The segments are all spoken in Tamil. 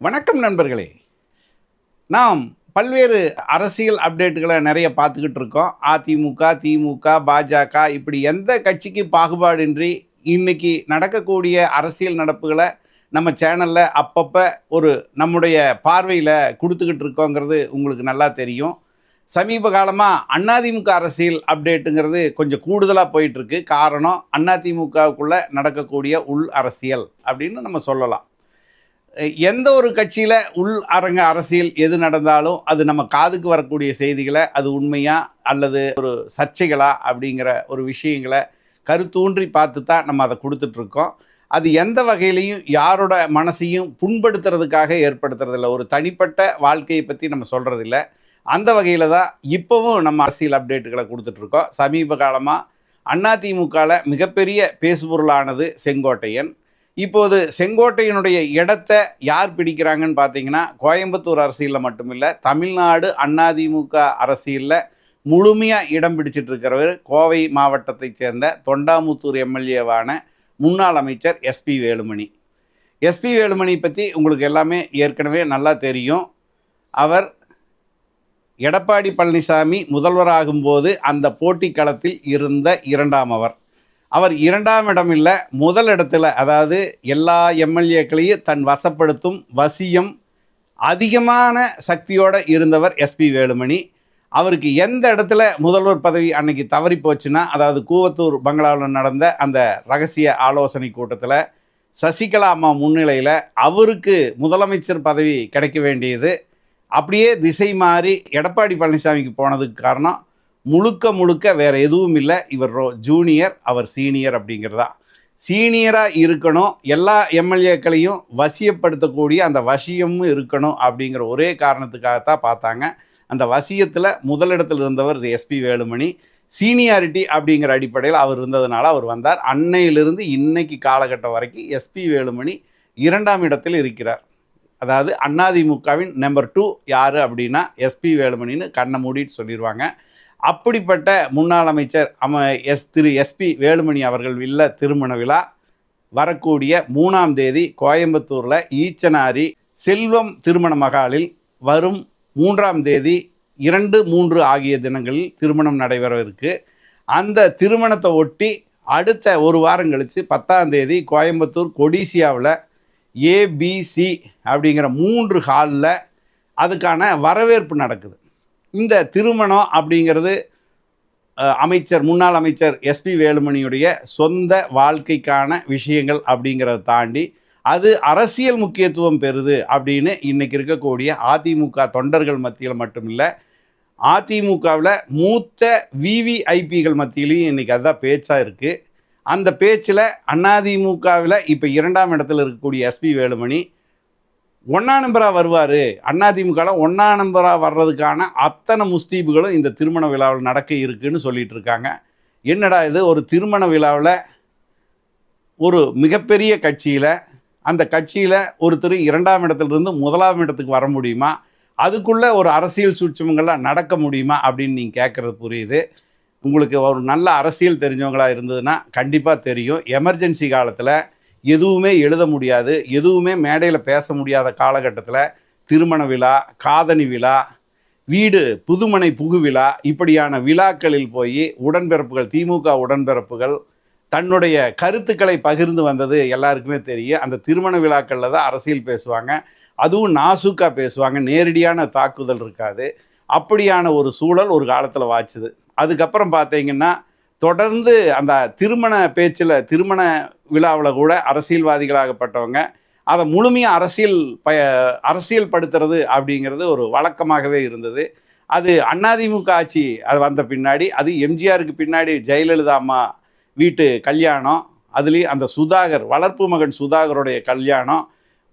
வணக்கம் நண்பர்களே. நாம் பல்வேறு அரசியல் அப்டேட்டுகளை நிறைய பார்த்துக்கிட்டு இருக்கோம். அதிமுக திமுக பாஜக இப்படி எந்த கட்சிக்கு பாகுபாடின்றி இன்னைக்கு நடக்கக்கூடிய அரசியல் நடப்புகளை நம்ம சேனலில் அப்பப்போ ஒரு நம்முடைய பார்வையில் கொடுத்துக்கிட்டு இருக்கோங்கிறது உங்களுக்கு நல்லா தெரியும். சமீப காலமாக அதிமுக அரசியல் அப்டேட்டுங்கிறது கொஞ்சம் கூடுதலாக போயிட்டுருக்கு காரணம் அதிமுகவுக்குள்ளே நடக்கக்கூடிய உள் அரசியல் அப்படின்னு நம்ம சொல்லலாம். எந்த ஒரு கட்சியில் உள் அரங்க அரசியல் எது நடந்தாலும் அது நம்ம காதுக்கு வரக்கூடிய செய்திகளை அது உண்மையா அல்லது ஒரு சர்ச்சைகளா அப்படிங்கிற ஒரு விஷயங்களை கருத்தூன்றி பார்த்து தான் நம்ம அதை கொடுத்துட்ருக்கோம். அது எந்த வகையிலையும் யாரோட மனசையும் புண்படுத்துறதுக்காக ஏற்படுத்துறதில்ல. ஒரு தனிப்பட்ட வாழ்க்கையை பற்றி நம்ம சொல்கிறதில்ல அந்த வகையில் தான் இப்போவும் நம்ம அரசியல் அப்டேட்டுகளை கொடுத்துட்ருக்கோம். சமீப காலமாக அதிமுகவில் மிகப்பெரிய பேசுபொருளானது செங்கோட்டையன். இப்போது செங்கோட்டையினுடைய இடத்தை யார் பிடிக்கிறாங்கன்னு பார்த்தீங்கன்னா கோயம்புத்தூர் அரசியலில் மட்டுமில்லை தமிழ்நாடு அதிமுக அரசியலில் முழுமையாக இடம் பிடிச்சிட்டு இருக்கிறவர் கோவை மாவட்டத்தைச் சேர்ந்த தொண்டாமுத்தூர் எம்எல்ஏவான முன்னாள் அமைச்சர் எஸ்பி வேலுமணி. எஸ்பி வேலுமணி பற்றி உங்களுக்கு எல்லாமே ஏற்கனவே நல்லா தெரியும். அவர் எடப்பாடி பழனிசாமி முதல்வராகும்போது அந்த போட்டி களத்தில் இருந்த இரண்டாம் அவர். அவர் இரண்டாம் இடம் இல்லை முதல் இடத்துல அதாவது எல்லா எம்எல்ஏக்களையும் தன் வசப்படுத்தும் வசியம் அதிகமான சக்தியோடு இருந்தவர் எஸ்பி வேலுமணி. அவருக்கு எந்த இடத்துல முதல்வர் பதவி அன்னைக்கு தவறி போச்சுன்னா அதாவது கூவத்தூர் பங்களாவில் நடந்த அந்த ரகசிய ஆலோசனை கூட்டத்தில் சசிகலா அம்மா முன்னிலையில் அவருக்கு முதலமைச்சர் பதவி கிடைக்க வேண்டியது. அப்படியே திசை மாறி எடப்பாடி பழனிசாமிக்கு போனதுக்கு காரணம் முழுக்க முழுக்க வேறு எதுவும் இல்லை. இவர் ரோ ஜூனியர் அவர் சீனியர் அப்படிங்கிறதா. சீனியராக இருக்கணும். எல்லா எம்எல்ஏக்களையும் வசியப்படுத்தக்கூடிய அந்த வசியமும் இருக்கணும் அப்படிங்கிற ஒரே காரணத்துக்காகத்தான் பார்த்தாங்க. அந்த வசியத்தில் முதலிடத்தில் இருந்தவர் எஸ்பி வேலுமணி. சீனியாரிட்டி அப்படிங்கிற அடிப்படையில் அவர் இருந்ததுனால அவர் வந்தார். அன்னையிலிருந்து இன்னைக்கு காலகட்டம் வரைக்கும் எஸ்பி வேலுமணி இரண்டாம் இடத்தில் இருக்கிறார். அதாவது அதிமுகவின் நம்பர் டூ யார் அப்படின்னா எஸ்பி வேலுமணின்னு கண்ணை மூடிட்டு சொல்லிடுவாங்க அப்படிப்பட்ட முன்னாள் அமைச்சர் அம எஸ் திரு எஸ்பி வேலுமணி அவர்கள் இல்ல திருமண விழா வரக்கூடிய மூணாம் தேதி கோயம்புத்தூரில் ஈச்சனாரி செல்வம் திருமண மகாலில் வரும் மூன்றாம் தேதி இரண்டு மூன்று ஆகிய தினங்களில் திருமணம் நடைபெறவிருக்கு அந்த திருமணத்தை ஒட்டி அடுத்த ஒரு வாரம் கழித்து பத்தாம் தேதி கோயம்புத்தூர் கொடிசியாவில் ஏபிசி அப்படிங்கிற மூன்று ஹாலில் அதுக்கான வரவேற்பு நடக்குது. இந்த திருமணம் அப்படிங்கிறது அமைச்சர் முன்னாள் அமைச்சர் எஸ்பி வேலுமணியுடைய சொந்த வாழ்க்கைக்கான விஷயங்கள் அப்படிங்கிறத தாண்டி அது அரசியல் முக்கியத்துவம் பெறுது அப்படின்னு இன்னைக்கு இருக்கக்கூடிய அதிமுக தொண்டர்கள் மத்தியில் மட்டுமில்லை அதிமுகவில் மூத்த விவிஐபிகள் மத்தியிலையும் இன்னைக்கு அதுதான் பேச்சாக இருக்குது அந்த பேச்சில் அதிமுகவில் இப்போ இரண்டாம் இடத்துல இருக்கக்கூடிய எஸ்பி வேலுமணி ஒன்றா நம்பராக வருவார். அதிமுகவில் ஒன்றா நம்பராக வர்றதுக்கான அத்தனை முஸ்தீபுகளும் இந்த திருமண விழாவில் நடக்க இருக்குன்னு சொல்லிட்டு இருக்காங்க. என்னடா இது? ஒரு திருமண விழாவில் ஒரு மிகப்பெரிய கட்சியில் அந்த கட்சியில் ஒருத்தர் இரண்டாம் இடத்துலேருந்து முதலாம் இடத்துக்கு வர முடியுமா? அதுக்குள்ளே ஒரு அரசியல் சூட்சமங்கள்லாம் நடக்க முடியுமா? அப்படின்னு நீங்கள் கேட்குறது புரியுது. உங்களுக்கு ஒரு நல்ல அரசியல் தெரிஞ்சவங்களா இருந்ததுன்னா கண்டிப்பாக தெரியும். எமர்ஜென்சி காலத்தில் எதுவுமே எழுத முடியாது எதுவுமே மேடையில் பேச முடியாத காலகட்டத்தில் திருமண விழா காதணி விழா வீடு புதுமனை புகு விழா இப்படியான விழாக்களில் போய் உடன்பிறப்புகள் திமுக உடன்பிறப்புகள் தன்னுடைய கருத்துக்களை பகிர்ந்து வந்தது எல்லாருக்குமே தெரியும். அந்த திருமண விழாக்களில் தான் அரசியல் பேசுவாங்க. அதுவும் நாசுக்காக பேசுவாங்க. நேரடியான தாக்குதல் இருக்காது. அப்படியான ஒரு சூழல் ஒரு காலத்தில் வாச்சுது அதுக்கப்புறம் பார்த்தீங்கன்னா தொடர்ந்து அந்த திருமண பேச்சில் திருமண விழாவில் கூட அரசியல்வாதிகளாகப்பட்டவங்க அதை முழுமையாக அரசியல் ப அரசியல் படுத்துறது அப்படிங்கிறது ஒரு வழக்கமாகவே இருந்தது. அது அதிமுக ஆட்சி அது வந்த பின்னாடி அது எம்ஜிஆருக்கு பின்னாடி ஜெயலலிதா அம்மா வீட்டு கல்யாணம் அதுலேயும் அந்த சுதாகர் வளர்ப்பு மகன் சுதாகருடைய கல்யாணம்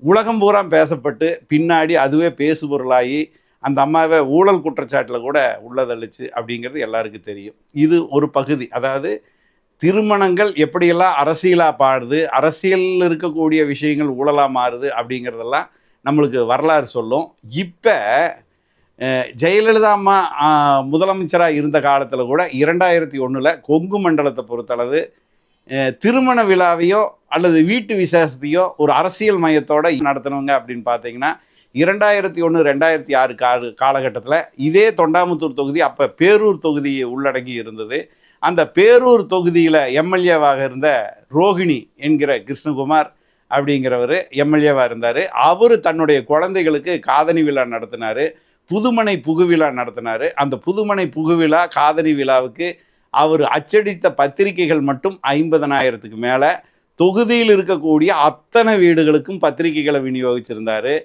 உலகம் பூரா பேசப்பட்டு பின்னாடி அதுவே பேசுபொருளாகி அந்த அம்மாவை ஊழல் குற்றச்சாட்டில் கூட உள்ளதளிச்சு அப்படிங்கிறது எல்லாருக்கும் தெரியும். இது ஒரு பகுதி. அதாவது திருமணங்கள் எப்படியெல்லாம் அரசியலாக பாடுது அரசியலில் இருக்கக்கூடிய விஷயங்கள் ஊழலாக மாறுது அப்படிங்கிறதெல்லாம் நம்மளுக்கு வரலாறு சொல்லும். இப்போ ஜெயலலிதா அம்மா முதலமைச்சராக இருந்த காலத்தில் கூட இரண்டாயிரத்தி ஒன்றில் கொங்கு மண்டலத்தை பொறுத்தளவு திருமண விழாவையோ அல்லது வீட்டு விசேஷத்தையோ ஒரு அரசியல் மையத்தோடு நடத்தினவங்க அப்படின்னு பார்த்தீங்கன்னா இரண்டாயிரத்தி ஒன்று ரெண்டாயிரத்தி ஆறு கா காலகட்டத்தில் இதே தொண்டாமுத்தூர் தொகுதி அப்போ பேரூர் தொகுதியை உள்ளடங்கி இருந்தது. அந்த பேரூர் தொகுதியில் எம்எல்ஏவாக இருந்த ரோகிணி என்கிற கிருஷ்ணகுமார் அப்படிங்கிறவர் எம்எல்ஏவாக இருந்தார். அவர் தன்னுடைய குழந்தைகளுக்கு காதணி விழா நடத்தினார். புதுமனை புகுவிழா நடத்தினார். அந்த புதுமனை புகுவிழா காதணி விழாவுக்கு அவர் அச்சடித்த பத்திரிகைகள் மட்டும் ஐம்பதனாயிரத்துக்கு மேலே. தொகுதியில் இருக்கக்கூடிய அத்தனை வீடுகளுக்கும் பத்திரிகைகளை விநியோகிச்சிருந்தாரு.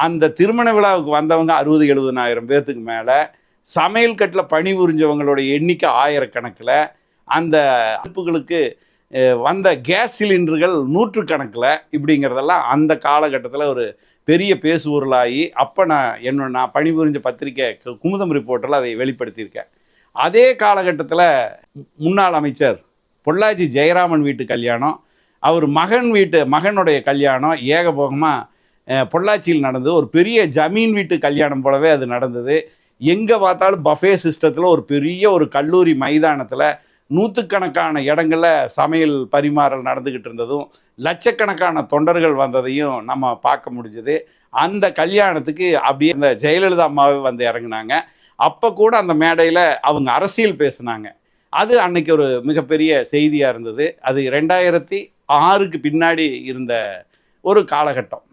அந்த திருமண விழாவுக்கு வந்தவங்க அறுபது எழுபதனாயிரம் பேர்த்துக்கு மேலே சமையல் கட்டில் பணிபுரிஞ்சவங்களோட எண்ணிக்கை ஆயிரக்கணக்கில் அந்த அடுப்புகளுக்கு வந்த கேஸ் சிலிண்டர்கள் நூற்றுக்கணக்கில் இப்படிங்கிறதெல்லாம் அந்த காலகட்டத்தில் ஒரு பெரிய பேசுபொருளாகி அப்போ நான் என்ன நான் பணிபுரிஞ்ச பத்திரிக்கை கு- குமுதம் ரிப்போர்ட்டில் அதை வெளிப்படுத்தியிருக்கேன். அதே காலகட்டத்தில் முன்னாள் அமைச்சர் பொள்ளாச்சி ஜெயராமன் வீட்டு கல்யாணம் அவர் மகன் வீட்டு மகனுடைய கல்யாணம் ஏகபோகமாக பொள்ளாச்சியில் நடந்தது. ஒரு பெரிய ஜமீன் வீட்டு கல்யாணம் போலவே அது நடந்தது. எங்கே பார்த்தாலும் பஃபே சிஸ்டத்தில் ஒரு பெரிய ஒரு கல்லூரி மைதானத்தில் நூற்றுக்கணக்கான இடங்களில் சமையல் பரிமாறல் நடந்துக்கிட்டு இருந்ததும் லட்சக்கணக்கான தொண்டர்கள் வந்ததையும் நம்ம பார்க்க முடிஞ்சது. அந்த கல்யாணத்துக்கு அப்படியே இந்த ஜெயலலிதா அம்மாவே வந்து இறங்குனாங்க. அப்போ கூட அந்த மேடையில் அவங்க அரசியல் பேசுனாங்க. அது அன்னைக்கு ஒரு மிகப்பெரிய செய்தியாக இருந்தது. அது ரெண்டாயிரத்தி ஆறுக்கு பின்னாடி இருந்த ஒரு காலகட்டம்.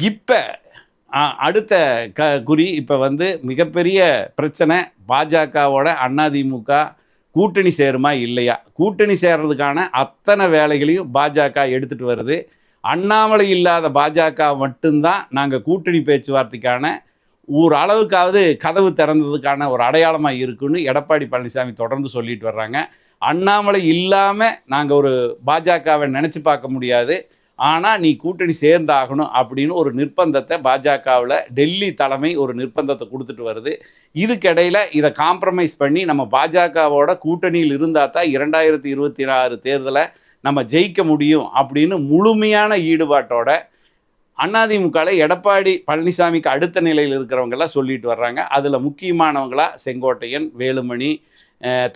இப்போ அடுத்த க குறி இப்போ வந்து மிகப்பெரிய பிரச்சனை பாஜகவோட அதிமுக கூட்டணி சேருமா இல்லையா? கூட்டணி சேர்றதுக்கான அத்தனை வேலைகளையும் பாஜக எடுத்துகிட்டு வருது. அண்ணாமலை இல்லாத பாஜக மட்டும்தான் நாங்கள் கூட்டணி பேச்சுவார்த்தைக்கான ஒரு அளவுக்காவது கதவு திறந்ததுக்கான ஒரு அடையாளமாக இருக்குன்னு எடப்பாடி பழனிசாமி தொடர்ந்து சொல்லிட்டு வர்றாங்க. அண்ணாமலை இல்லாமல் நாங்கள் ஒரு பாஜகவை நினச்சி பார்க்க முடியாது. ஆனால் நீ கூட்டணி சேர்ந்தாகணும் அப்படின்னு ஒரு நிர்பந்தத்தை பாஜகவில் டெல்லி தலைமை ஒரு நிர்பந்தத்தை கொடுத்துட்டு வருது. இதுக்கிடையில் இதை காம்ப்ரமைஸ் பண்ணி நம்ம பாஜகவோட கூட்டணியில் இருந்தால் தான் இரண்டாயிரத்தி இருபத்தி ஆறு தேர்தலை நம்ம ஜெயிக்க முடியும் அப்படின்னு முழுமையான ஈடுபாட்டோட அதிமுகவில் எடப்பாடி பழனிசாமிக்கு அடுத்த நிலையில் இருக்கிறவங்கெல்லாம் சொல்லிட்டு வர்றாங்க. அதில் முக்கியமானவங்களா செங்கோட்டையன் வேலுமணி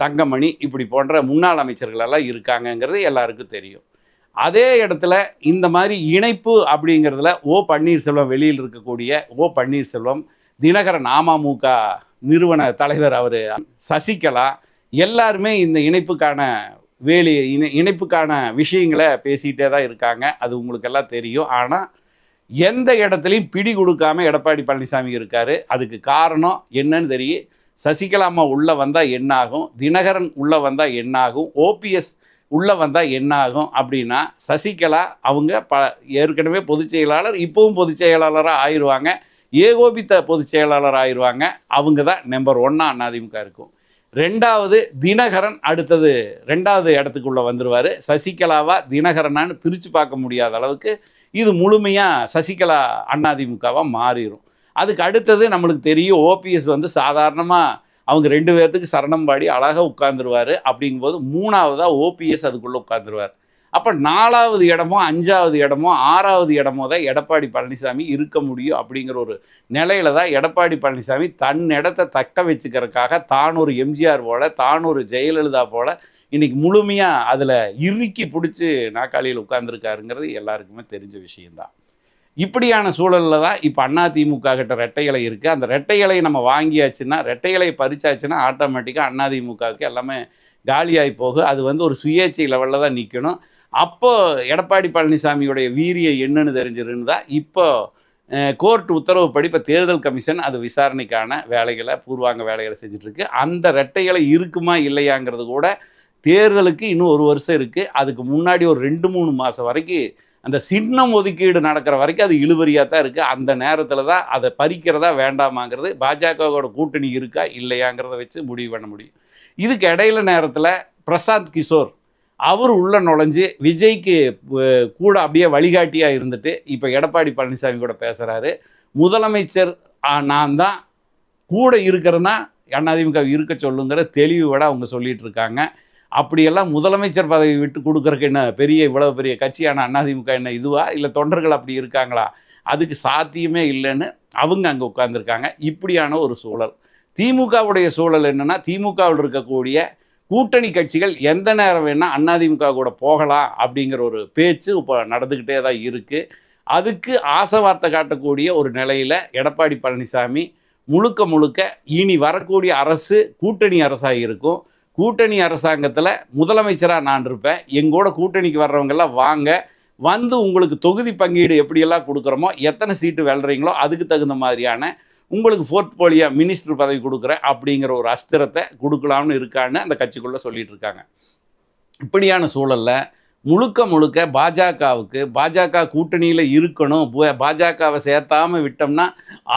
தங்கமணி இப்படி போன்ற முன்னாள் அமைச்சர்களெல்லாம் இருக்காங்கங்கிறது எல்லாருக்கும் தெரியும். அதே இடத்துல இந்த மாதிரி இணைப்பு அப்படிங்கிறதுல ஓ பன்னீர்செல்வம் வெளியில் இருக்கக்கூடிய ஓ பன்னீர்செல்வம் தினகரன் அமமுக நிறுவன தலைவர் அவர் சசிகலா எல்லாருமே இந்த இணைப்புக்கான வேலி இணை இணைப்புக்கான விஷயங்களை பேசிகிட்டே தான் இருக்காங்க. அது உங்களுக்கெல்லாம் தெரியும். ஆனால் எந்த இடத்துலையும் பிடி கொடுக்காம எடப்பாடி பழனிசாமி இருக்கார். அதுக்கு காரணம் என்னன்னு தெரியும் சசிகலா அம்மா உள்ளே வந்தால் என்னாகும் தினகரன் உள்ளே வந்தால் என்னாகும் ஓபிஎஸ் உள்ளே வந்தால் என்ன ஆகும் அப்படின்னா சசிகலா அவங்க ப ஏற்கனவே பொதுச் செயலாளர் இப்போவும் பொதுச் செயலாளராக ஆயிடுவாங்க ஏகோபித்த பொதுச் செயலாளர் ஆயிடுவாங்க அவங்க தான் நம்பர் ஒன்னாக அதிமுக இருக்கும். ரெண்டாவது தினகரன் அடுத்தது ரெண்டாவது இடத்துக்குள்ளே வந்துடுவார் சசிகலாவா தினகரனான்னு பிரித்து பார்க்க முடியாத அளவுக்கு இது முழுமையாக சசிகலா அதிமுகவாக மாறிடும் அதுக்கு அடுத்தது நம்மளுக்கு தெரியும் ஓபிஎஸ் வந்து சாதாரணமாக அவங்க ரெண்டு பேர்த்துக்கு சரணம் பாடி அழகாக உட்காந்துருவார் அப்படிங்கும்போது மூணாவதாக ஓபிஎஸ் அதுக்குள்ளே உட்காந்துருவார் அப்போ நாலாவது இடமோ அஞ்சாவது இடமோ ஆறாவது இடமோ தான் எடப்பாடி பழனிசாமி இருக்க முடியும் அப்படிங்கிற ஒரு நிலையில தான் எடப்பாடி பழனிசாமி தன் இடத்த தக்க வச்சுக்கிறதுக்காக தான் ஒரு எம்ஜிஆர் போல தான் ஒரு ஜெயலலிதா போல இன்னைக்கு முழுமையாக அதில் இறுக்கி பிடிச்சி நாக்காளியில் உட்காந்துருக்காருங்கிறது எல்லாருக்குமே தெரிஞ்ச விஷயம்தான். இப்படியான சூழலில் தான் இப்போ அண்ணா திமுக கிட்ட ரெட்டை இலை இருக்குது அந்த ரெட்டை இலையை நம்ம வாங்கியாச்சுன்னா ரெட்டை இலையை பறிச்சாச்சுன்னா ஆட்டோமேட்டிக்காக அண்ணா திமுகவுக்கு எல்லாமே காலியாகி போகும். அது வந்து ஒரு சுயேட்சை லெவலில் தான் நிற்கணும் அப்போ எடப்பாடி பழனிசாமியுடைய வீரியம் என்னன்னு தெரிஞ்சிருந்து தான் இப்போ கோர்ட் உத்தரவுப்படி இப்போ தேர்தல் கமிஷன் அது விசாரணைக்கான வேலைகளை பூர்வாங்க வேலைகளை செஞ்சுட்ருக்கு. அந்த ரெட்டைகளை இருக்குமா இல்லையாங்கிறது கூட தேர்தலுக்கு இன்னும் ஒரு வருஷம் இருக்குது அதுக்கு முன்னாடி ஒரு ரெண்டு மூணு மாதம் வரைக்கும் அந்த சின்னம் ஒதுக்கீடு நடக்கிற வரைக்கும் அது இழுவறியாக தான் இருக்குது அந்த நேரத்தில் தான் அதை பறிக்கிறதா வேண்டாமாங்கிறது பாஜகவோட கூட்டணி இருக்கா இல்லையாங்கிறத வச்சு முடிவு பண்ண முடியும். இதுக்கு இடையில நேரத்தில் பிரசாந்த் கிஷோர் அவர் உள்ள நுழைஞ்சு விஜய்க்கு கூட அப்படியே வழிகாட்டியாக இருந்துட்டு இப்போ எடப்பாடி பழனிசாமி கூட பேசுகிறாரு முதலமைச்சர் நான் தான் கூட இருக்கிறேன்னா அதிமுக இருக்க சொல்லுங்கிற தெளிவு விட அவங்க சொல்லிகிட்டு இருக்காங்க. அப்படியெல்லாம் முதலமைச்சர் பதவி விட்டு கொடுக்கறக்கு என்ன பெரிய இவ்வளவு பெரிய கட்சியான அதிமுக என்ன இதுவா? இல்லை தொண்டர்கள் அப்படி இருக்காங்களா? அதுக்கு சாத்தியமே இல்லைன்னு அவங்க அங்கே உட்காந்துருக்காங்க இப்படியான ஒரு சூழல். திமுகவுடைய சூழல் என்னன்னா திமுகவில் இருக்கக்கூடிய கூட்டணி கட்சிகள் எந்த நேரம் வேணால் அதிமுக கூட போகலாம் அப்படிங்கிற ஒரு பேச்சு இப்போ நடந்துக்கிட்டே தான் இருக்குது அதுக்கு ஆசை வார்த்தை காட்டக்கூடிய ஒரு நிலையில் எடப்பாடி பழனிசாமி முழுக்க முழுக்க இனி வரக்கூடிய அரசு கூட்டணி அரசாக இருக்கும். கூட்டணி அரசாங்கத்தில் முதலமைச்சராக நான் இருப்பேன். எங்கூட கூட்டணிக்கு வர்றவங்கெல்லாம் வாங்க. வந்து உங்களுக்கு தொகுதி பங்கீடு எப்படியெல்லாம் கொடுக்குறோமோ எத்தனை சீட்டு வெல்றீங்களோ அதுக்கு தகுந்த மாதிரியான உங்களுக்கு போர்ட்போலியோ மினிஸ்டர் பதவி கொடுக்குறேன் அப்படிங்கிற ஒரு அஸ்திரத்தை கொடுக்கலாம்னு இருக்கான்னு அந்த கட்சிக்குள்ளே சொல்லிட்டு இருக்காங்க. இப்படியான சூழலில் முழுக்க முழுக்க பாஜகவுக்கு பாஜக கூட்டணியில் இருக்கணும் பாஜகவை சேர்த்தாம விட்டோம்னா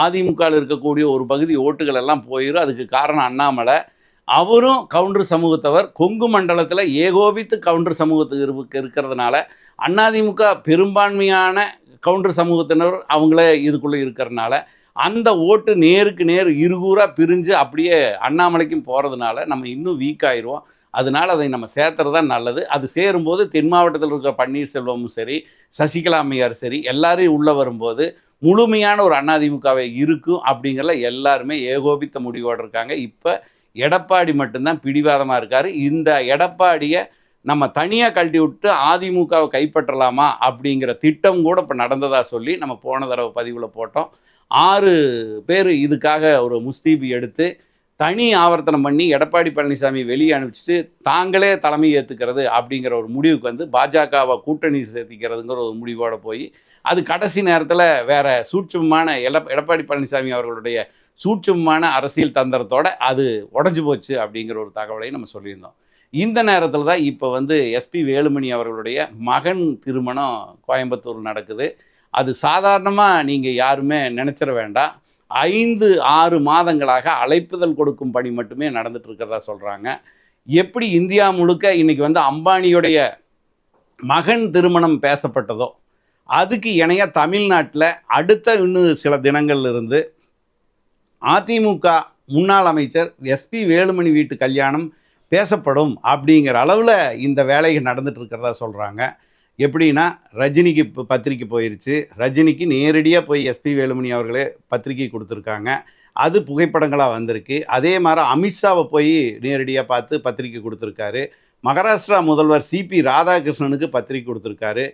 அதிமுகவில் இருக்கக்கூடிய ஒரு பகுதி ஓட்டுகள் எல்லாம் போயிடும் அதுக்கு காரணம் அண்ணாமலை. அவரும் கவுண்டர் சமூகத்தவர். கொங்கு மண்டலத்தில் ஏகோபித்து கவுண்டர் சமூகத்துக்கு இருக்கிறதுனால அதிமுக பெரும்பான்மையான கவுண்டர் சமூகத்தினர் அவங்களே இதுக்குள்ளே இருக்கிறனால அந்த ஓட்டு நேருக்கு நேர் இருகூறாக பிரிஞ்சு அப்படியே அண்ணாமலைக்கும் போகிறதுனால நம்ம இன்னும் வீக் ஆயிடுவோம் அதனால அதை நம்ம சேர்த்துறது தான் நல்லது. அது சேரும்போது தென் மாவட்டத்தில் இருக்கிற பன்னீர்செல்வமும் சரி சசிகலா அம்மையார் சரி எல்லாரையும் உள்ளே வரும்போது முழுமையான ஒரு அதிமுகவை இருக்கும் அப்படிங்கிறத எல்லாருமே ஏகோபித்த முடிவோடு இருக்காங்க. இப்போ எடப்பாடி மட்டும்தான் பிடிவாதமாக இருக்கார். இந்த எடப்பாடியை நம்ம தனியாக கழட்டி விட்டு அதிமுகவை கைப்பற்றலாமா அப்படிங்கிற திட்டம் கூட இப்போ நடந்ததாக சொல்லி நம்ம போன தடவை பதிவில் போட்டோம். ஆறு பேர் இதுக்காக ஒரு முஸ்தீபி எடுத்து தனி ஆவர்த்தனம் பண்ணி எடப்பாடி பழனிசாமி வெளியே அனுப்பிச்சிட்டு தாங்களே தலைமை ஏற்றுக்கிறது அப்படிங்கிற ஒரு முடிவுக்கு வந்து பாஜகவை கூட்டணி சேர்த்திக்கிறதுங்கிற ஒரு முடிவோடு போய் அது கடைசி நேரத்தில் வேற சூட்சமான எட எடப்பாடி பழனிசாமி அவர்களுடைய சூட்சமான அரசியல் தந்திரத்தோட அது உடஞ்சு போச்சு அப்படிங்கிற ஒரு தகவலையும் நம்ம சொல்லியிருந்தோம். இந்த நேரத்தில் தான் இப்போ வந்து எஸ்பி வேலுமணி அவர்களுடைய மகன் திருமணம் கோயம்புத்தூர் நடக்குது. அது சாதாரணமாக நீங்கள் யாருமே நினச்சிட வேண்டாம். ஐந்து ஆறு மாதங்களாக அழைப்புதல் கொடுக்கும் பணி மட்டுமே நடந்துட்டு இருக்கிறதா சொல்கிறாங்க எப்படி இந்தியா முழுக்க இன்னைக்கு வந்து அம்பானியுடைய மகன் திருமணம் பேசப்பட்டதோ அதுக்கு இணைய தமிழ்நாட்டில் அடுத்த இன்னும் சில தினங்கள்ல இருந்து அதிமுக முன்னாள் அமைச்சர் எஸ்பி வேலுமணி வீட்டு கல்யாணம் பேசப்படும் அப்படிங்கிற அளவில் இந்த வேலைகள் நடந்துட்டு இருக்கிறதா சொல்கிறாங்க எப்படின்னா ரஜினிக்கு இப்போ பத்திரிக்கை போயிருச்சு. ரஜினிக்கு நேரடியாக போய் எஸ்பி வேலுமணி அவர்களே பத்திரிக்கை கொடுத்துருக்காங்க. அது புகைப்படங்களாக வந்திருக்கு. அதே மாதிரி அமித்ஷாவை போய் நேரடியாக பார்த்து பத்திரிக்கை கொடுத்துருக்காரு. மகாராஷ்டிரா முதல்வர் சிபி ராதாகிருஷ்ணனுக்கு பத்திரிக்கை கொடுத்துருக்காரு.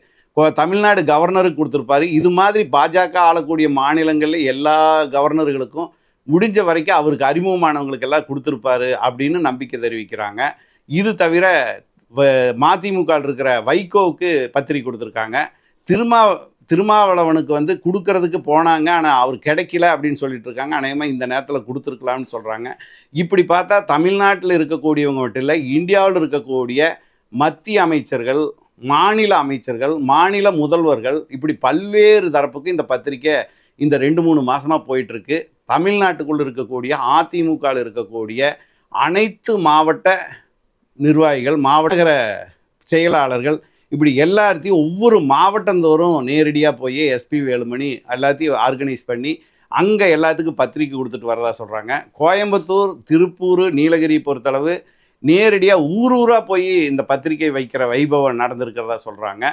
தமிழ்நாடு கவர்னருக்கு கொடுத்துருப்பாரு. இது மாதிரி பாஜக ஆளக்கூடிய மாநிலங்களில் எல்லா கவர்னர்களுக்கும் முடிஞ்ச வரைக்கும் அவருக்கு அறிமுகமானவங்களுக்கு எல்லாம் கொடுத்துருப்பாரு அப்படின்னு நம்பிக்கை தெரிவிக்கிறாங்க. இது தவிர மதிமுக இருக்கிற வைகோவுக்கு பத்திரிக்கை கொடுத்துருக்காங்க. திருமா திருமாவளவனுக்கு வந்து கொடுக்கறதுக்கு போனாங்க. ஆனால் அவர் கிடைக்கல அப்படின்னு சொல்லிட்டு இருக்காங்க. அநேகமாக இந்த நேரத்தில் கொடுத்துருக்கலாம்னு சொல்கிறாங்க இப்படி பார்த்தா தமிழ்நாட்டில் இருக்கக்கூடியவங்க மட்டும் இல்லை இந்தியாவில் இருக்கக்கூடிய மத்திய அமைச்சர்கள் மாநில அமைச்சர்கள் மாநில முதல்வர்கள் இப்படி பல்வேறு தரப்புக்கு இந்த பத்திரிக்கை இந்த ரெண்டு மூணு மாதமாக போயிட்டுருக்கு. தமிழ்நாட்டுக்குள்ளே இருக்கக்கூடிய அதிமுகவில் இருக்கக்கூடிய அனைத்து மாவட்ட நிர்வாகிகள் மாவட்ட செயலாளர்கள் இப்படி எல்லாத்தையும் ஒவ்வொரு மாவட்டந்தோறும் நேரடியாக போய் எஸ்பி வேலுமணி எல்லாத்தையும் ஆர்கனைஸ் பண்ணி அங்கே எல்லாத்துக்கும் பத்திரிக்கை கொடுத்துட்டு வரதா சொல்கிறாங்க கோயம்புத்தூர் திருப்பூர் நீலகிரி பொறுத்தளவு நேரடியாக ஊர் ஊராக போய் இந்த பத்திரிக்கை வைக்கிற வைபவம் நடந்திருக்கிறதா சொல்கிறாங்க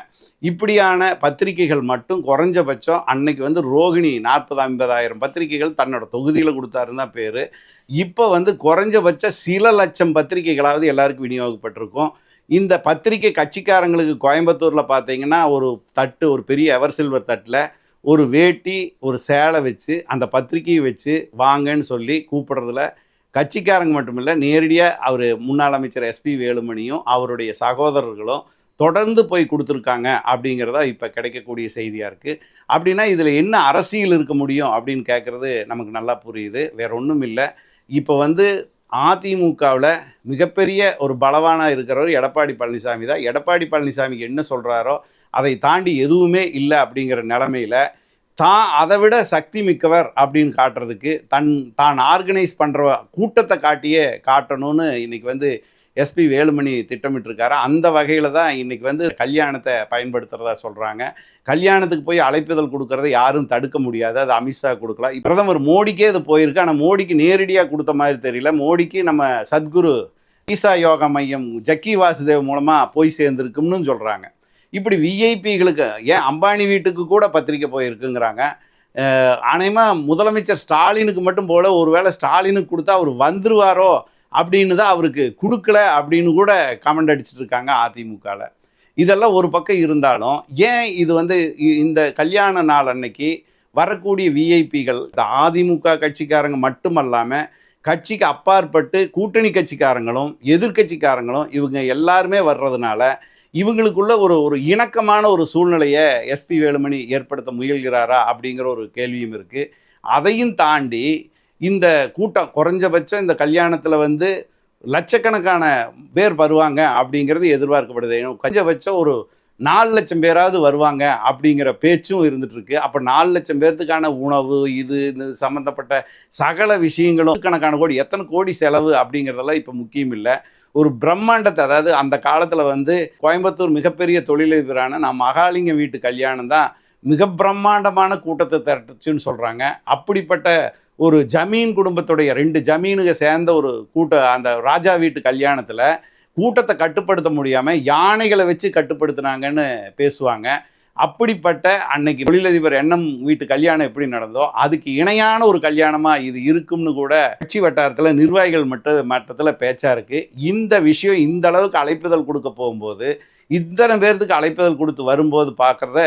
இப்படியான பத்திரிக்கைகள் மட்டும் குறைஞ்சபட்சம் அன்னைக்கு வந்து ரோகிணி நாற்பது ஐம்பதாயிரம் பத்திரிக்கைகள் தன்னோட தொகுதியில் கொடுத்தாருன்னு தான் பேர். இப்போ வந்து குறைஞ்சபட்சம் சில லட்சம் பத்திரிக்கைகளாவது எல்லாருக்கும் விநியோகப்பட்டிருக்கும். இந்த பத்திரிக்கை கட்சிக்காரங்களுக்கு கோயம்புத்தூரில் பார்த்தீங்கன்னா ஒரு தட்டு ஒரு பெரிய எவர் சில்வர் தட்டில் ஒரு வேட்டி ஒரு சேலை வச்சு அந்த பத்திரிக்கையை வச்சு வாங்கன்னு சொல்லி கூப்பிடுறதுல கட்சிக்காரங்க மட்டுமில்லை நேரடியாக அவர் முன்னாள் அமைச்சர் எஸ்பி வேலுமணியும் அவருடைய சகோதரர்களும் தொடர்ந்து போய் கொடுத்துருக்காங்க அப்படிங்கிறதா இப்போ கிடைக்கக்கூடிய செய்தியாக இருக்குது அப்படின்னா இதில் என்ன அரசியல் இருக்க முடியும் அப்படின்னு கேட்குறது நமக்கு நல்லா புரியுது. வேற ஒன்றும் இல்லை. இப்போ வந்து அதிமுகவில் மிகப்பெரிய ஒரு பலவானாக இருக்கிறவர் எடப்பாடி பழனிசாமி தான். எடப்பாடி பழனிசாமி என்ன சொல்கிறாரோ அதை தாண்டி எதுவுமே இல்லை அப்படிங்கிற நிலமையில தான் அதை விட சக்தி மிக்கவர் அப்படின்னு காட்டுறதுக்கு தன் தான் ஆர்கனைஸ் பண்ணுற கூட்டத்தை காட்டியே காட்டணும்னு இன்றைக்கி வந்து எஸ்பி வேலுமணி திட்டமிட்டிருக்காரு. அந்த வகையில் தான் இன்றைக்கி வந்து கல்யாணத்தை பயன்படுத்துகிறதா சொல்கிறாங்க கல்யாணத்துக்கு போய் அழைப்புதல் கொடுக்கறத யாரும் தடுக்க முடியாது. அது அமித்ஷா கொடுக்கலாம். பிரதமர் மோடிக்கே இது போயிருக்கு. ஆனால் மோடிக்கு நேரடியாக கொடுத்த மாதிரி தெரியல. மோடிக்கு நம்ம சத்குரு ஈசா யோகா மையம் ஜக்கி வாசுதேவ் மூலமாக போய் சேர்ந்துருக்கும்னு சொல்கிறாங்க இப்படி விஐபிகளுக்கு ஏன் அம்பானி வீட்டுக்கு கூட பத்திரிக்கை போயிருக்குங்கிறாங்க. ஆணையமாக முதலமைச்சர் ஸ்டாலினுக்கு மட்டும் போல ஒருவேளை ஸ்டாலினுக்கு கொடுத்தா அவர் வந்துருவாரோ அப்படின்னு தான் அவருக்கு கொடுக்கல அப்படின்னு கூட கமெண்ட் அடிச்சிட்டு இருக்காங்க அதிமுகவில் இதெல்லாம் ஒரு பக்கம் இருந்தாலும் ஏன் இது வந்து இந்த கல்யாண நாள் அன்னைக்கு வரக்கூடிய விஐபிகள் இந்த அதிமுக கட்சிக்காரங்க மட்டுமல்லாமல் கட்சிக்கு அப்பாற்பட்டு கூட்டணி கட்சிக்காரங்களும் எதிர்கட்சிக்காரங்களும் இவங்க எல்லாருமே வர்றதுனால இவங்களுக்குள்ள ஒரு ஒரு இணக்கமான ஒரு சூழ்நிலையை எஸ்பி வேலுமணி ஏற்படுத்த முயல்கிறாரா அப்படிங்கிற ஒரு கேள்வியும் இருக்குது அதையும் தாண்டி இந்த கூட்டம் குறைஞ்சபட்சம் இந்த கல்யாணத்தில் வந்து லட்சக்கணக்கான பேர் வருவாங்க அப்படிங்கிறது எதிர்பார்க்கப்படுது. ஏன்னா குறைஞ்சபட்சம் ஒரு நாலு லட்சம் பேராவது வருவாங்க அப்படிங்கிற பேச்சும் இருந்துகிட்ருக்கு அப்போ நாலு லட்சம் பேர்த்துக்கான உணவு இது இது சம்மந்தப்பட்ட சகல விஷயங்களும் கணக்கான கோடி எத்தனை கோடி செலவு அப்படிங்கிறதெல்லாம் இப்போ முக்கியம் இல்லை. ஒரு பிரம்மாண்டத்தை அதாவது அந்த காலத்தில் வந்து கோயம்புத்தூர் மிகப்பெரிய தொழிலதிபரான நான் மகாலிங்கம் வீட்டு கல்யாணம் தான் மிக பிரம்மாண்டமான கூட்டத்தை திரட்டுச்சுன்னு சொல்கிறாங்க அப்படிப்பட்ட ஒரு ஜமீன் குடும்பத்துடைய ரெண்டு ஜமீனுக சேர்ந்த ஒரு கூட்ட அந்த ராஜா வீட்டு கல்யாணத்தில் கூட்டத்தை கட்டுப்படுத்த முடியாமல் யானைகளை வச்சு கட்டுப்படுத்துனாங்கன்னு பேசுவாங்க. அப்படிப்பட்ட அன்னைக்கு தொழிலதிபர் எண்ணம் வீட்டு கல்யாணம் எப்படி நடந்தோ அதுக்கு இணையான ஒரு கல்யாணமாக இது இருக்கும்னு கூட கட்சி வட்டாரத்தில் நிர்வாகிகள் மட்ட மட்டத்தில் பேச்சாக இருக்குது இந்த விஷயம் இந்த அளவுக்கு அழைப்புதல் கொடுக்க போகும்போது இத்தனை பேர்த்துக்கு அழைப்புதல் கொடுத்து வரும்போது பார்க்குறத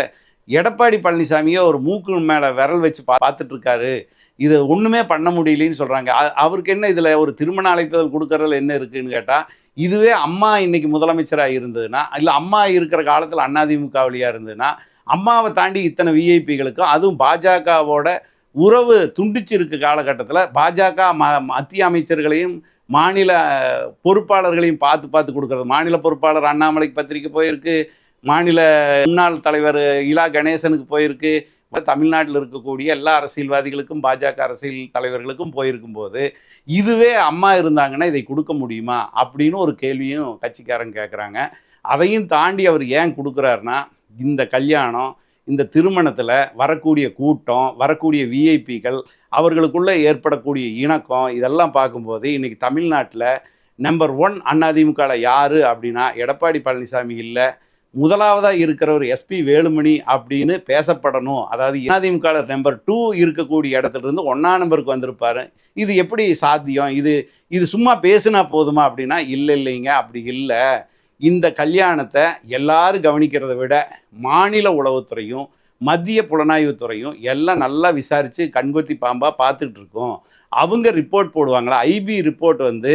எடப்பாடி பழனிசாமியே ஒரு மூக்கு மேலே விரல் வச்சு பா பார்த்துட்ருக்காரு இது ஒன்றுமே பண்ண முடியலன்னு சொல்கிறாங்க அவருக்கு என்ன இதில் ஒரு திருமண அழைப்புதல் கொடுக்கறதுல என்ன இருக்குதுன்னு கேட்டால் இதுவே அம்மா இன்னைக்கு முதலமைச்சராக இருந்ததுன்னா இல்லை அம்மா இருக்கிற காலத்தில் அதிமுகவிலியாக இருந்ததுன்னா அம்மாவை தாண்டி இத்தனை விஐபிகளுக்கும் அதுவும் பாஜகவோட உறவு துண்டிச்சிருக்க காலகட்டத்தில் பாஜக ம மத்திய அமைச்சர்களையும் மாநில பொறுப்பாளர்களையும் பார்த்து பார்த்து கொடுக்குறது. மாநில பொறுப்பாளர் அண்ணாமலைக்கு பத்திரிக்கை போயிருக்கு மாநில முன்னாள் தலைவர் இலா கணேசனுக்கு போயிருக்கு தமிழ்நாட்டில் இருக்கக்கூடிய எல்லா அரசியல்வாதிகளுக்கும் பாஜக அரசியல் தலைவர்களுக்கும் போயிருக்கும் போது இதுவே அம்மா இருந்தாங்கன்னா இதை கொடுக்க முடியுமா? அப்படின்னு ஒரு கேள்வியும் கட்சிக்காரங்க கேட்குறாங்க அதையும் தாண்டி அவர் ஏன் கொடுக்குறாருன்னா இந்த கல்யாணம் இந்த திருமணத்தில் வரக்கூடிய கூட்டம் வரக்கூடிய விஐபிகள் அவர்களுக்குள்ளே ஏற்படக்கூடிய இணக்கம் இதெல்லாம் பார்க்கும்போது இன்றைக்கி தமிழ்நாட்டில் நம்பர் ஒன் அதிமுகவில் யார் அப்படின்னா எடப்பாடி பழனிசாமி இல்லை. முதலாவதாக இருக்கிறவர் எஸ்பி வேலுமணி அப்படின்னு பேசப்படணும். அதாவது அதிமுக நம்பர் டூ இருக்கக்கூடிய இடத்துலேருந்து ஒன்றா நம்பருக்கு வந்திருப்பாரு. இது எப்படி சாத்தியம்? இது இது சும்மா பேசுனா போதுமா அப்படின்னா இல்லை இல்லைங்க அப்படி இல்லை. இந்த கல்யாணத்தை எல்லாரும் கவனிக்கிறத விட மாநில உளவுத்துறையும் மத்திய புலனாய்வுத்துறையும் எல்லாம் நல்லா விசாரித்து கண்கொத்தி பாம்பாக பார்த்துட்டு இருக்கோம். அவங்க ரிப்போர்ட் போடுவாங்களா? ஐபி ரிப்போர்ட் வந்து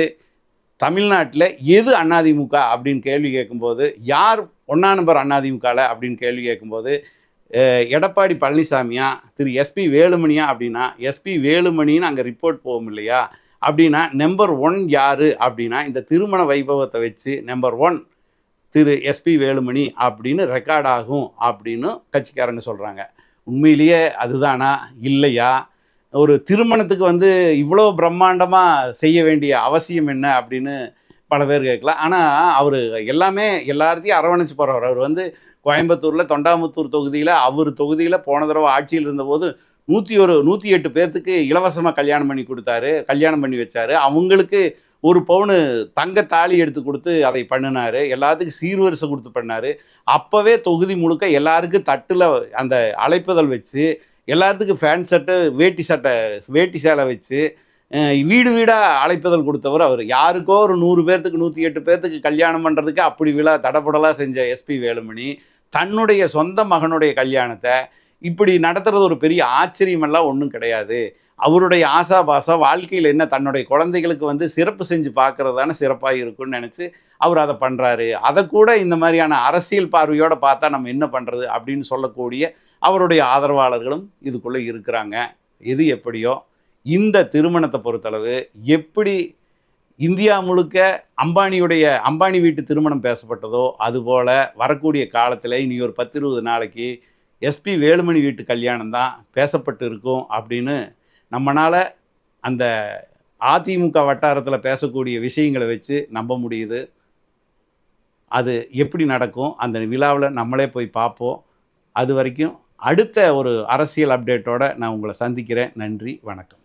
தமிழ்நாட்டில் எது அதிமுக அப்படின்னு கேள்வி கேட்கும்போது யார் ஒன்றா நம்பர் அண்ணாதிமுகவில் அப்படின்னு கேள்வி கேட்கும்போது எடப்பாடி பழனிசாமியா திரு எஸ்பி வேலுமணியா அப்படின்னா எஸ்பி வேலுமணின்னு அங்கே ரிப்போர்ட் போகும் இல்லையா? அப்படின்னா நம்பர் ஒன் யார் அப்படின்னா இந்த திருமண வைபவத்தை வச்சு number one Thiru SP Velumani அப்படின்னு ரெக்கார்ட் ஆகும் அப்படின்னு கட்சிக்காரங்க சொல்கிறாங்க உண்மையிலேயே அதுதானா? இல்லையா? ஒரு திருமணத்துக்கு வந்து இவ்வளோ பிரம்மாண்டமாக செய்ய வேண்டிய அவசியம் என்ன அப்படின்னு பல பேர் கேட்கலாம் ஆனால் அவர் எல்லாமே எல்லாத்தையும் அரவணைச்சு போகிறவர் அவர் வந்து கோயம்புத்தூரில் தொண்டாமுத்தூர் தொகுதியில் அவர் தொகுதியில் போன தடவை ஆட்சியில் இருந்தபோது நூற்றி ஒரு நூற்றி எட்டு பேர்த்துக்கு இலவசமாக கல்யாணம் பண்ணி கொடுத்தாரு கல்யாணம் பண்ணி வச்சாரு. அவங்களுக்கு ஒரு பவுனு தங்க தாலி எடுத்து கொடுத்து அதை பண்ணினார். எல்லாத்துக்கும் சீர்வரிசை கொடுத்து பண்ணார் அப்போவே தொகுதி முழுக்க எல்லாருக்கும் தட்டில் அந்த அழைப்புதல் வச்சு எல்லாத்துக்கும் ஃபேன் சட்டை வேட்டி சட்டை வேட்டி சேலை வச்சு வீடு வீடாக அழைப்புதல் கொடுத்தவர் அவர். யாருக்கோ ஒரு நூறு பேர்த்துக்கு நூற்றி எட்டு பேர்த்துக்கு கல்யாணம் பண்ணுறதுக்கு அப்படி விழா தடபுடலாக செஞ்ச எஸ்பி வேலுமணி தன்னுடைய சொந்த மகனுடைய கல்யாணத்தை இப்படி நடத்துறது ஒரு பெரிய ஆச்சரியமெல்லாம் ஒன்றும் கிடையாது. அவருடைய ஆசாபாசம் வாழ்க்கையில் என்ன தன்னுடைய குழந்தைகளுக்கு வந்து சிறப்பு செஞ்சு பார்க்குறதான சிறப்பாக இருக்கும்னு நினச்சி அவர் அதை பண்ணுறாரு அதை கூட இந்த மாதிரியான அரசியல் பார்வையோடு பார்த்தா நம்ம என்ன பண்ணுறது அப்படின்னு சொல்லக்கூடிய அவருடைய ஆதரவாளர்களும் இதுக்குள்ளே இருக்கிறாங்க. எது எப்படியோ இந்த திருமணத்தை பொறுத்தளவு எப்படி இந்தியா முழுக்க அம்பானியுடைய அம்பானி வீட்டு திருமணம் பேசப்பட்டதோ அதுபோல் வரக்கூடிய காலத்தில் இனி ஒரு பத்து இருபது நாளைக்கு எஸ்பி வேலுமணி வீட்டு கல்யாணம் தான் பேசப்பட்டு இருக்கும் அப்படின்னு நம்மளால் அந்த அதிமுக வட்டாரத்தில் பேசக்கூடிய விஷயங்களை வச்சு நம்ப முடியுது. அது எப்படி நடக்கும்? அந்த விழாவில் நம்மளே போய் பார்ப்போம். அது வரைக்கும் அடுத்த ஒரு அரசியல் அப்டேட்டோட நான் உங்களை சந்திக்கிறேன். நன்றி வணக்கம்.